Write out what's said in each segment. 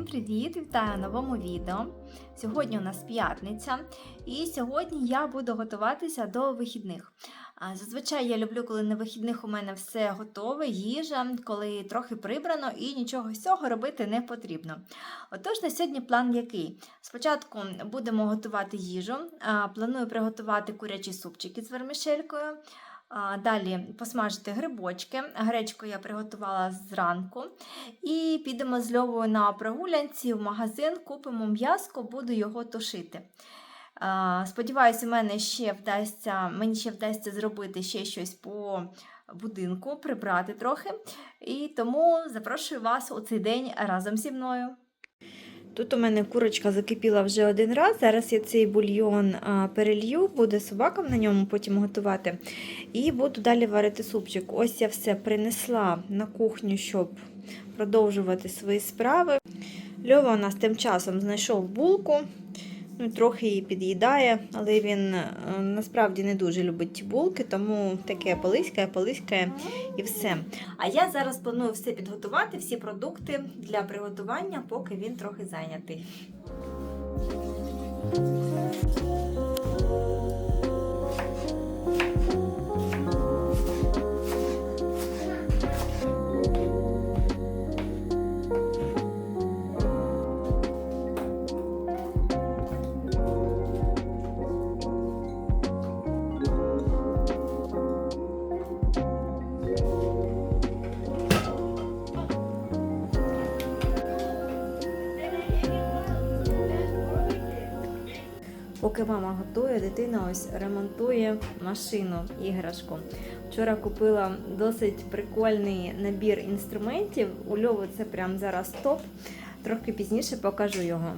Всім привіт! Вітаю в новому відео. Сьогодні у нас п'ятниця, і сьогодні я буду готуватися до вихідних. Зазвичай я люблю, коли на вихідних у мене все готове, їжа, коли трохи прибрано і нічого з цього робити не потрібно. Отож, на сьогодні план який? Спочатку будемо готувати їжу. Планую приготувати курячі супчики з вермішелькою. Далі посмажити грибочки. Гречку я приготувала зранку. І підемо з Льовою на прогулянці в магазин, купимо м'яско, буду його тушити. Сподіваюся, мене ще вдасться, мені ще вдасться зробити ще щось по будинку, прибрати трохи. І тому запрошую вас у цей день разом зі мною. Тут у мене курочка закипіла вже один раз. Зараз я цей бульйон перелью, буде собакам на ньому потім готувати. І буду далі варити супчик. Ось я все принесла на кухню, щоб продовжувати свої справи. Льова у нас тим часом знайшов булку, ну, трохи її під'їдає, але він е, насправді не дуже любить ті булки, тому таке полиськає, полиськає і все. А я зараз планую все підготувати, всі продукти для приготування, поки він трохи зайнятий. Поки мама готує, дитина ось ремонтує машину, іграшку. Вчора купила досить прикольний набір інструментів. У Льови це прямо зараз топ. Трохи пізніше покажу його.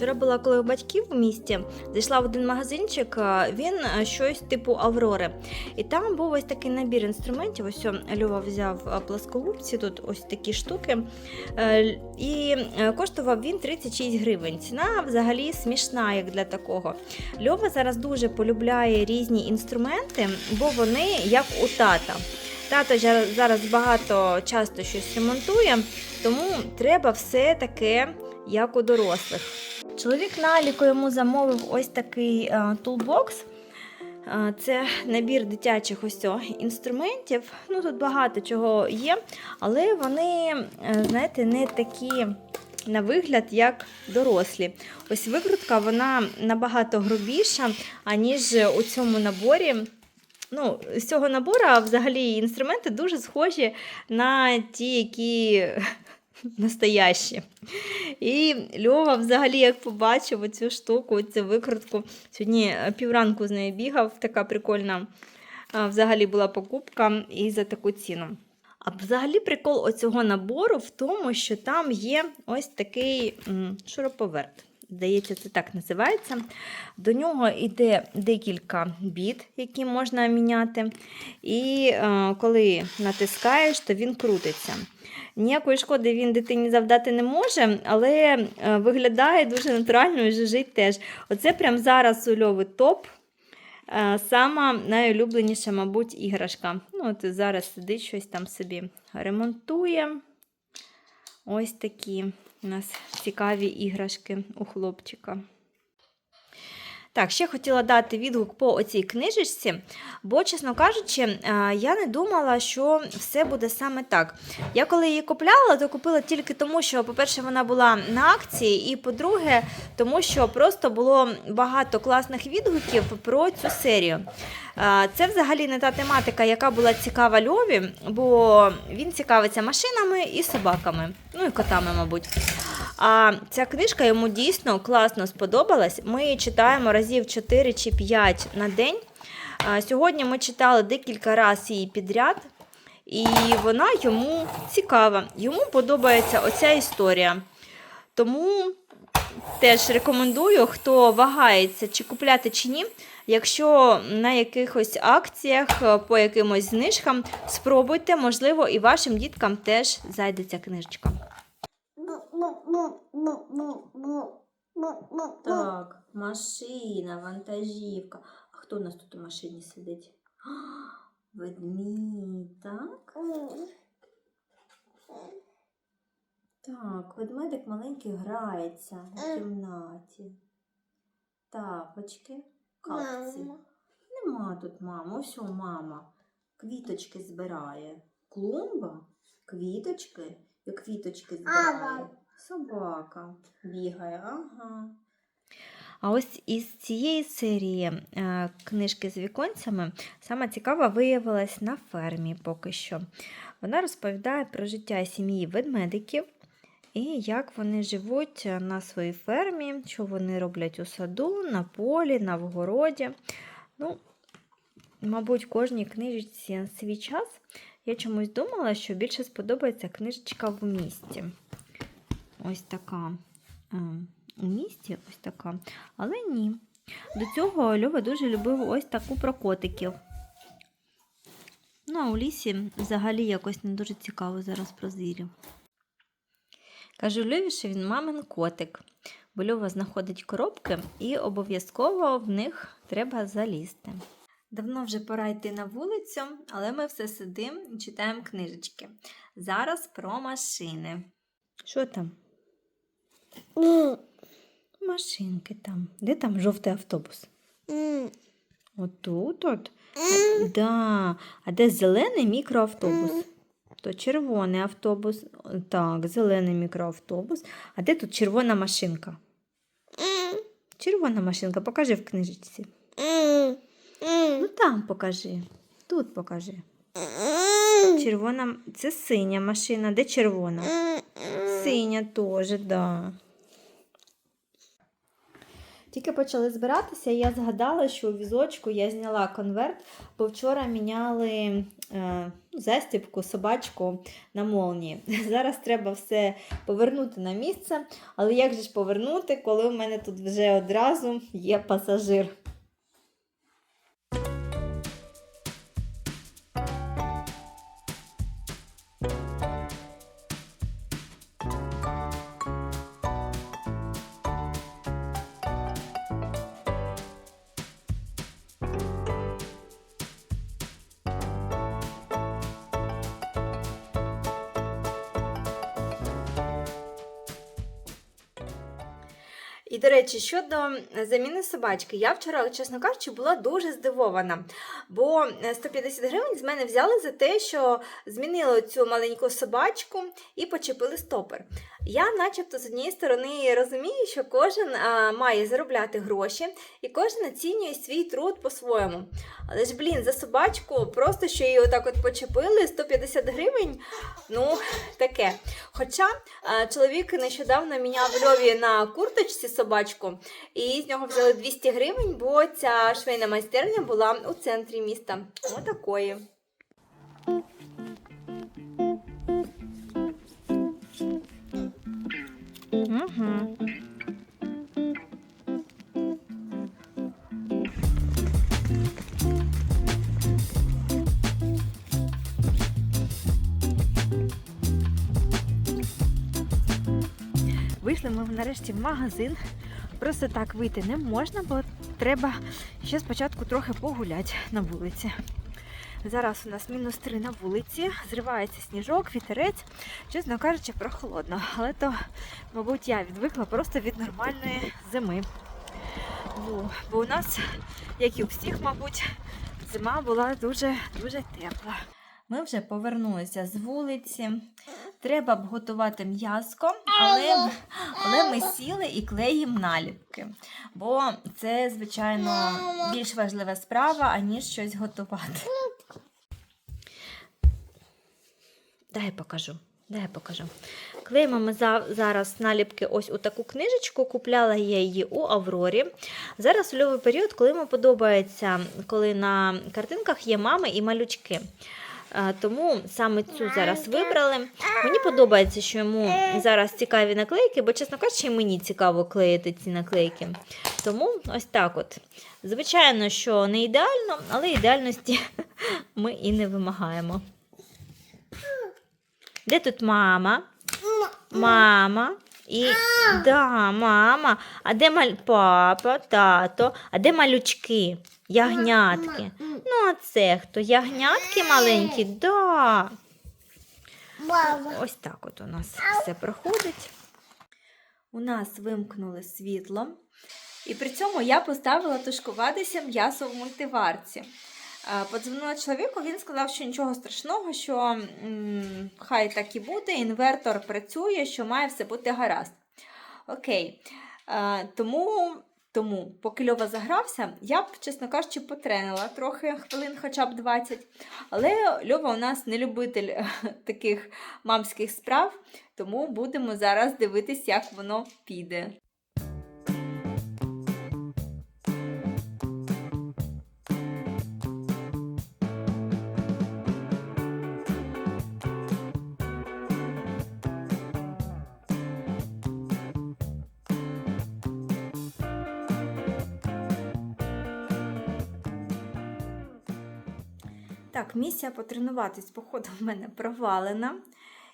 Вчора була коли у батьків в місті, зайшла в один магазинчик, він щось типу Аврори. І там був ось такий набір інструментів. Ось Льова взяв а, плоскогубці, тут ось такі штуки. Е, І е, коштував він 36 гривень. Ціна взагалі смішна, як для такого. Льова зараз дуже полюбляє різні інструменти, бо вони як у тата. Тато зараз багато часто щось ремонтує, тому треба все таке, як у дорослих. Чоловік на Аліку йому замовив ось такий е, тулбокс. Е, Це набір дитячих ось інструментів. Ну, тут багато чого є, але вони, е, знаєте, не такі на вигляд, як дорослі. Ось викрутка вона набагато грубіша, аніж у цьому наборі. Ну, з цього набору взагалі інструменти дуже схожі на ті, які настоящі. І Льова взагалі, як побачив оцю штуку, цю викрутку. Сьогодні півранку з нею бігав, така прикольна взагалі була покупка і за таку ціну. А взагалі прикол оцього набору в тому, що там є ось такий шуруповерт. Здається, це так називається. До нього йде декілька біт, які можна міняти. І е, коли натискаєш, то він крутиться. Ніякої шкоди він дитині завдати не може, але е, виглядає дуже натурально і жужить теж. Оце прямо зараз у Льови топ. Е, Сама найулюбленіша, мабуть, іграшка. Ну, от зараз сидить щось там собі ремонтує. Ось такі у нас цікаві іграшки у хлопчика. Так, ще хотіла дати відгук по оцій книжечці, бо, чесно кажучи, е, я не думала, що все буде саме так. Я коли її купляла, то купила тільки тому, що, по-перше, вона була на акції, і по-друге, тому що просто було багато класних відгуків про цю серію. Е, Це взагалі не та тематика, яка була цікава Льові, бо він цікавиться машинами і собаками, ну і котами, мабуть. А ця книжка йому дійсно класно сподобалась. Ми її читаємо разів 4 чи 5 на день. Сьогодні ми читали декілька разів її підряд, і вона йому цікава. Йому подобається оця історія. Тому Теж рекомендую, хто вагається, чи купляти чи ні. Якщо на якихось акціях е, по якимось знижкам, спробуйте, можливо, і вашим діткам теж зайде ця книжечка. Так, машина, вантажівка. А хто у нас тут у машині сидить? Ведмідь, так? Так, ведмедик маленький грається в кімнаті. Тапочки, капці. Нема тут мама. Ось мама. Квіточки збирає. Клумба, квіточки і квіточки збирає. Собака бігає, ага. А ось із цієї серії е, книжки з віконцями саме цікава виявилась на фермі поки що. Вона розповідає про життя сім'ї ведмедиків і як вони живуть на своїй фермі, що вони роблять у саду, на полі, на вгороді. Ну, мабуть, кожній книжечці свій час. Я чомусь думала, що більше сподобається книжечка в місті. Ось така. е, У місті ось така. Але ні. До цього Льова дуже любив ось таку про котиків. Ну, а у лісі взагалі якось не дуже цікаво зараз про звірів. Кажу Льові, що він мамин котик, бо Льова знаходить коробки і обов'язково в них треба залізти. Давно вже пора йти на вулицю, але ми все сидимо і читаємо книжечки. Зараз про машини. Що там? Машинки там. Де там жовтий автобус? Отут от. А, да. а де зелений мікроавтобус? То червоний автобус. Так, зелений мікроавтобус. А де тут червона машинка? Червона машинка, покажи в книжечці. Ну там покажи. Тут покажи. Червона. Це синя машина. Де червона? Синя теж, да. Тільки почали збиратися, я згадала, що у візочку я зняла конверт, бо вчора міняли е, застібку, собачку на молнії. Зараз треба все повернути на місце. Але як же ж повернути, коли у мене тут вже одразу є пасажир? І, до речі, щодо заміни собачки, я вчора, чесно кажучи, була дуже здивована. Бо е, 150 гривень з мене взяли за те, що змінили цю маленьку собачку і почепили стопор. Я, начебто, з однієї сторони розумію, що кожен а, має заробляти гроші і кожен оцінює свій труд по-своєму. Але ж, блін, за собачку, просто що її отак от почепили, 150 гривень, ну, таке. Хоча а, чоловік нещодавно міняв Льові на курточці собачку, і з нього взяли 200 гривень, бо ця швейна майстерня була у центрі міста. Отакої. Угу. Вийшли ми нарешті в магазин. Просто так вийти не можна, бо треба ще спочатку трохи погуляти на вулиці. Зараз у нас мінус 3 на вулиці, зривається сніжок, вітерець. Чесно кажучи, прохолодно. Але то, мабуть, я відвикла просто від нормальної зими. Бо, бо у нас, як і у всіх, мабуть, зима була дуже дуже тепла. Ми вже повернулися з вулиці. Треба б готувати м'язко, але, але ми сіли і клеїмо наліпки. Бо це, звичайно, більш важлива справа, аніж щось готувати. Дай я покажу. Дай я покажу. Клеїмо ми за, зараз наліпки ось у таку книжечку. Купляла я її у Аврорі. Зараз льовий період, коли йому подобається, коли на картинках є мами і малючки. Тому саме цю зараз вибрали. Мені подобається, що йому зараз цікаві наклейки, бо, чесно кажучи, і мені цікаво клеїти ці наклейки. Тому ось так от. Звичайно, що не ідеально, але ідеальності ми і не вимагаємо. Де тут мама? Мама. І да, мама. А де маль... папа, тато, а де малючки? Ягнятки. Ну, а це хто? Ягнятки маленькі? Да. Ось так от у нас все проходить. У нас вимкнули світло, і при цьому я поставила тушкуватися м'ясо в мультиварці. Е, Подзвонила чоловіку, він сказав, що нічого страшного, що м, хай так і буде, інвертор працює, що має все бути гаразд. Окей. Е, тому, тому, поки Льова загрався, я б, чесно кажучи, потренила трохи хвилин, хоча б 20. Але Льова у нас не любитель е, таких мамських справ, тому будемо зараз дивитись, як воно піде. Так, місія потренуватись, походу, в мене провалена.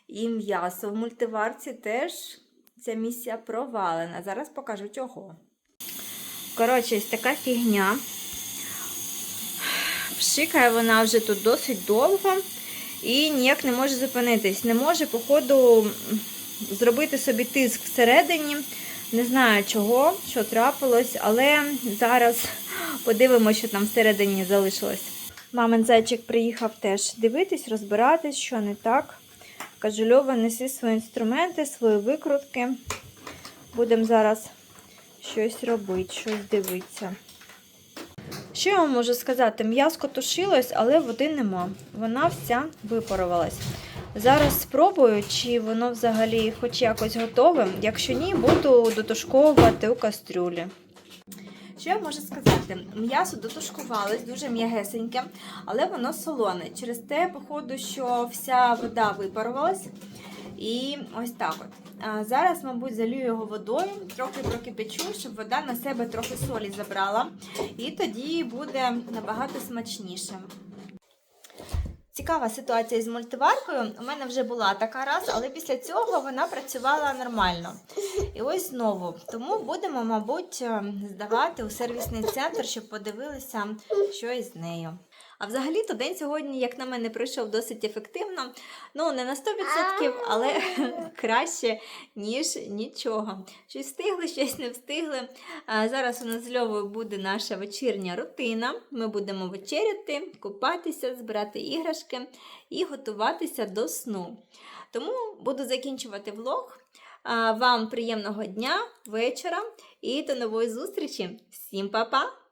І м'ясо в мультиварці теж ця місія провалена. Зараз покажу чого. Коротше, ось така фігня. Пшикає вона вже тут досить довго і ніяк не може зупинитись. Не може, походу, зробити собі тиск всередині. Не знаю чого, що трапилось, але зараз подивимося, що там всередині залишилось. Мамин зайчик приїхав теж дивитись, розбиратись, що не так. Кажу, Льова, неси свої інструменти, свої викрутки. Будемо зараз щось робити, щось дивитися. Що я вам можу сказати? М'яско тушилось, але води нема. Вона вся випарувалась. Зараз спробую, чи воно взагалі хоч якось готове. Якщо ні, буду дотушковувати у кастрюлі. Що я можу сказати? М'ясо дотушкувалось, дуже м'ягесеньке, але воно солоне. Через те, походу, що вся вода випарувалась. І ось так от. А зараз, мабуть, залюю його водою, трохи прокипячу, щоб вода на себе трохи солі забрала. І тоді буде набагато смачніше. Цікава ситуація з мультиваркою. У мене вже була така раз, але після цього вона працювала нормально. І ось знову. Тому будемо, мабуть, е, здавати у сервісний центр, щоб подивилися, що із нею. А взагалі-то день сьогодні, як на мене, пройшов досить ефективно. Ну, не на 100%, але краще, ніж нічого. Щось встигли, щось не встигли. А зараз у нас з Льовою буде наша вечірня рутина. Ми будемо вечеряти, купатися, збирати іграшки і готуватися до сну. Тому буду закінчувати влог. Вам приємного дня, вечора і до нової зустрічі. Всім па-па!